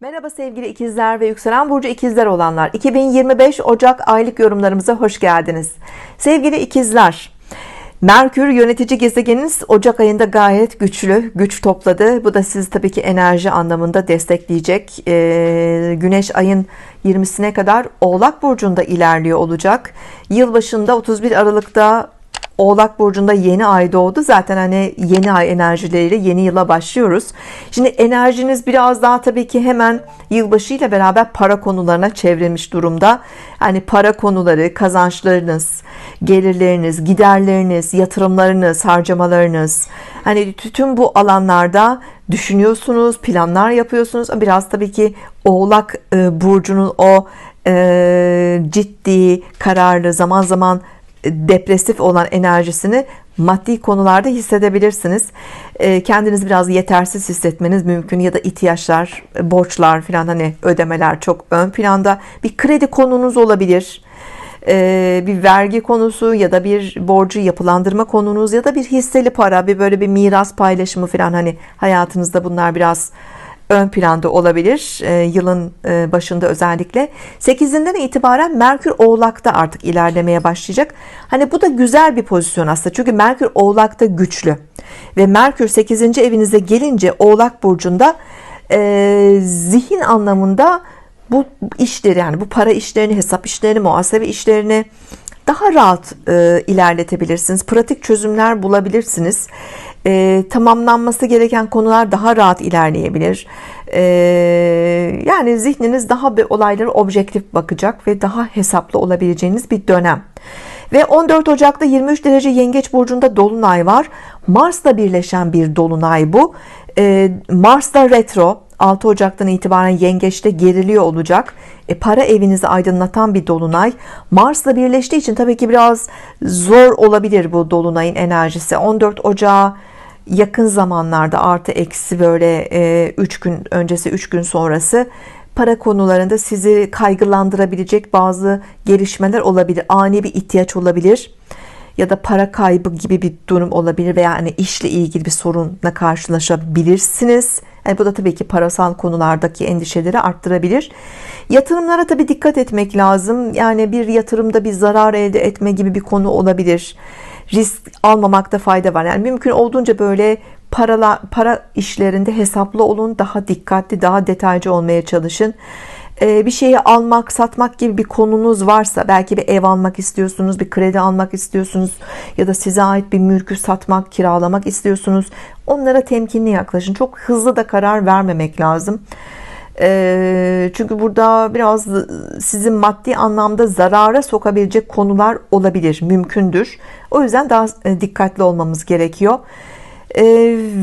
Merhaba sevgili ikizler ve yükselen burcu ikizler olanlar. 2025 Ocak aylık yorumlarımıza hoş geldiniz. Sevgili ikizler, Merkür yönetici gezegeniniz Ocak ayında gayet güçlü, güç topladı. Bu da sizi tabii ki enerji anlamında destekleyecek. Ee, Güneş ayın 20'sine kadar Oğlak Burcu'nda ilerliyor olacak. Yılbaşında 31 Aralık'ta Oğlak Burcu'nda yeni ay doğdu. Zaten hani yeni ay enerjileriyle yeni yıla başlıyoruz. Şimdi enerjiniz biraz daha tabii ki hemen yılbaşı ile beraber para konularına çevrilmiş durumda. Hani para konuları, kazançlarınız, gelirleriniz, giderleriniz, yatırımlarınız, harcamalarınız. Hani tüm bu alanlarda düşünüyorsunuz, planlar yapıyorsunuz. Biraz tabii ki Oğlak e, Burcu'nun o e, ciddi, kararlı, zaman zaman depresif olan enerjisini maddi konularda hissedebilirsiniz. Ee, kendinizi biraz yetersiz hissetmeniz mümkün ya da ihtiyaçlar, borçlar falan hani ödemeler çok ön planda. Bir kredi konunuz olabilir. Ee, bir vergi konusu ya da bir borcu yapılandırma konunuz ya da bir hisseli para, bir böyle bir miras paylaşımı falan hani hayatınızda bunlar biraz ön planda olabilir e, yılın e, başında özellikle. 8'inden itibaren Merkür Oğlak'ta artık ilerlemeye başlayacak. Hani bu da güzel bir pozisyon aslında. Çünkü Merkür Oğlak'ta güçlü. Ve Merkür 8. evinize gelince Oğlak Burcu'nda e, zihin anlamında bu işleri yani bu para işlerini hesap işlerini muhasebe işlerini daha rahat e, ilerletebilirsiniz pratik çözümler bulabilirsiniz e, tamamlanması gereken konular daha rahat ilerleyebilir. E, yani zihniniz daha bir olaylara objektif bakacak ve daha hesaplı olabileceğiniz bir dönem. Ve 14 Ocak'ta 23 derece Yengeç burcunda dolunay var. Mars'la birleşen bir dolunay bu. E, Mars'ta retro 6 Ocak'tan itibaren yengeçte geriliyor olacak. E, para evinizi aydınlatan bir dolunay. Mars'la birleştiği için tabii ki biraz zor olabilir bu dolunayın enerjisi. 14 Ocağı yakın zamanlarda artı eksi böyle 3 e, gün öncesi 3 gün sonrası para konularında sizi kaygılandırabilecek bazı gelişmeler olabilir. Ani bir ihtiyaç olabilir ya da para kaybı gibi bir durum olabilir veya hani işle ilgili bir sorunla karşılaşabilirsiniz. Yani bu da tabii ki parasal konulardaki endişeleri arttırabilir. Yatırımlara tabii dikkat etmek lazım. Yani bir yatırımda bir zarar elde etme gibi bir konu olabilir risk almamakta fayda var. Yani mümkün olduğunca böyle para, para işlerinde hesaplı olun. Daha dikkatli, daha detaycı olmaya çalışın. Ee, bir şeyi almak, satmak gibi bir konunuz varsa belki bir ev almak istiyorsunuz, bir kredi almak istiyorsunuz ya da size ait bir mülkü satmak, kiralamak istiyorsunuz. Onlara temkinli yaklaşın. Çok hızlı da karar vermemek lazım. Ee, çünkü burada biraz sizin maddi anlamda zarara sokabilecek konular olabilir, mümkündür. O yüzden daha e, dikkatli olmamız gerekiyor. Ee,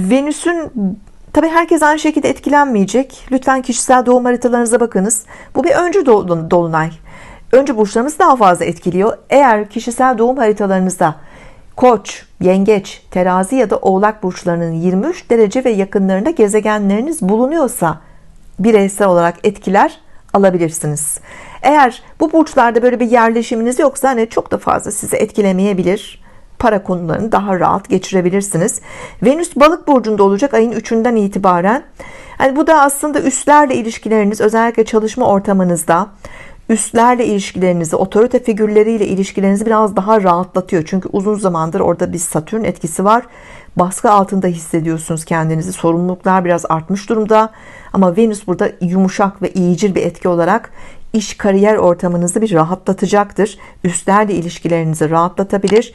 Venüs'ün tabi herkes aynı şekilde etkilenmeyecek. Lütfen kişisel doğum haritalarınıza bakınız. Bu bir öncü dolunay. Öncü burçlarımız daha fazla etkiliyor. Eğer kişisel doğum haritalarınızda Koç, Yengeç, Terazi ya da Oğlak burçlarının 23 derece ve yakınlarında gezegenleriniz bulunuyorsa bireysel olarak etkiler alabilirsiniz. Eğer bu burçlarda böyle bir yerleşiminiz yoksa hani çok da fazla sizi etkilemeyebilir. Para konularını daha rahat geçirebilirsiniz. Venüs balık burcunda olacak ayın 3'ünden itibaren. Yani bu da aslında üstlerle ilişkileriniz özellikle çalışma ortamınızda üstlerle ilişkilerinizi, otorite figürleriyle ilişkilerinizi biraz daha rahatlatıyor. Çünkü uzun zamandır orada bir Satürn etkisi var. Baskı altında hissediyorsunuz kendinizi. Sorumluluklar biraz artmış durumda. Ama Venüs burada yumuşak ve iyicil bir etki olarak iş kariyer ortamınızı bir rahatlatacaktır. Üstlerle ilişkilerinizi rahatlatabilir.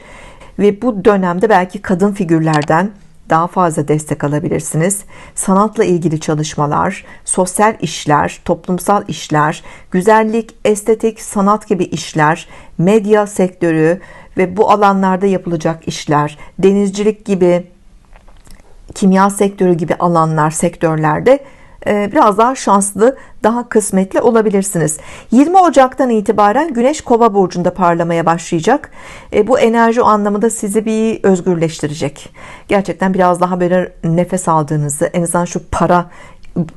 Ve bu dönemde belki kadın figürlerden daha fazla destek alabilirsiniz. Sanatla ilgili çalışmalar, sosyal işler, toplumsal işler, güzellik, estetik, sanat gibi işler, medya sektörü ve bu alanlarda yapılacak işler, denizcilik gibi, kimya sektörü gibi alanlar, sektörlerde biraz daha şanslı, daha kısmetli olabilirsiniz. 20 Ocak'tan itibaren Güneş Kova burcunda parlamaya başlayacak. E, bu enerji anlamında sizi bir özgürleştirecek. Gerçekten biraz daha böyle nefes aldığınızı, en azından şu para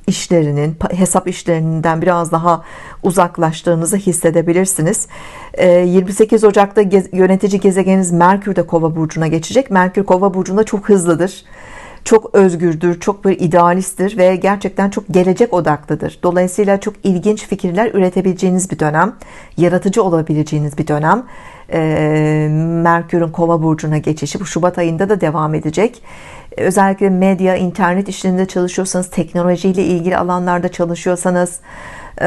işlerinin, hesap işlerinden biraz daha uzaklaştığınızı hissedebilirsiniz. 28 Ocak'ta yönetici gezegeniniz Merkür de Kova burcuna geçecek. Merkür Kova burcunda çok hızlıdır çok özgürdür, çok böyle idealisttir ve gerçekten çok gelecek odaklıdır. Dolayısıyla çok ilginç fikirler üretebileceğiniz bir dönem, yaratıcı olabileceğiniz bir dönem. Ee, Merkür'ün Kova burcuna geçişi bu Şubat ayında da devam edecek. Özellikle medya, internet işlerinde çalışıyorsanız, teknolojiyle ilgili alanlarda çalışıyorsanız, e,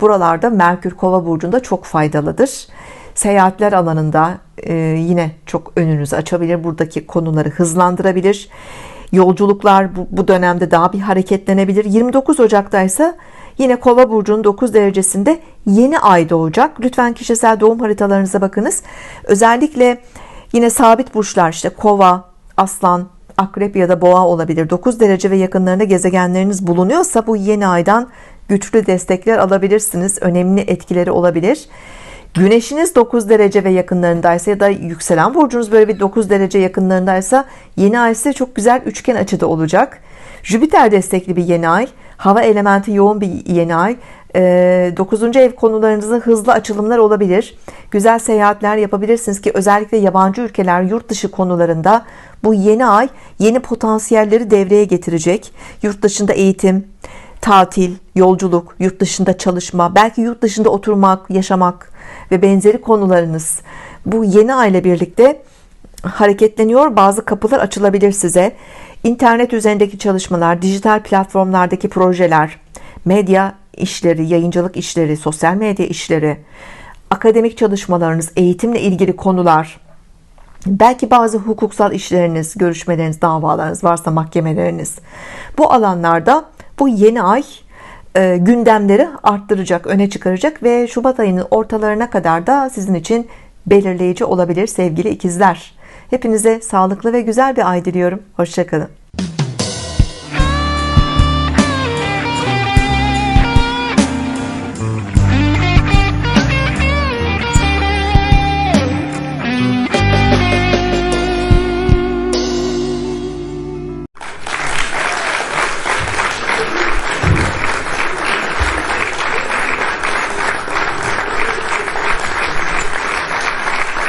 buralarda Merkür Kova burcunda çok faydalıdır. Seyahatler alanında e, yine çok önünüzü açabilir. Buradaki konuları hızlandırabilir. Yolculuklar bu, bu dönemde daha bir hareketlenebilir. 29 Ocak'ta ise yine Kova burcunun 9 derecesinde yeni ay doğacak. Lütfen kişisel doğum haritalarınıza bakınız. Özellikle yine sabit burçlar işte Kova, Aslan, Akrep ya da Boğa olabilir. 9 derece ve yakınlarında gezegenleriniz bulunuyorsa bu yeni aydan güçlü destekler alabilirsiniz. Önemli etkileri olabilir. Güneşiniz 9 derece ve yakınlarındaysa ya da yükselen burcunuz böyle bir 9 derece yakınlarındaysa yeni ay size çok güzel üçgen açıda olacak. Jüpiter destekli bir yeni ay. Hava elementi yoğun bir yeni ay. 9. ev konularınızda hızlı açılımlar olabilir. Güzel seyahatler yapabilirsiniz ki özellikle yabancı ülkeler yurt dışı konularında bu yeni ay yeni potansiyelleri devreye getirecek. Yurt dışında eğitim, tatil, yolculuk, yurt dışında çalışma, belki yurt dışında oturmak, yaşamak ve benzeri konularınız bu yeni ay ile birlikte hareketleniyor. Bazı kapılar açılabilir size. İnternet üzerindeki çalışmalar, dijital platformlardaki projeler, medya işleri, yayıncılık işleri, sosyal medya işleri, akademik çalışmalarınız, eğitimle ilgili konular, belki bazı hukuksal işleriniz, görüşmeleriniz, davalarınız varsa mahkemeleriniz. Bu alanlarda bu yeni ay e, gündemleri arttıracak, öne çıkaracak ve Şubat ayının ortalarına kadar da sizin için belirleyici olabilir sevgili ikizler. Hepinize sağlıklı ve güzel bir ay diliyorum. Hoşçakalın.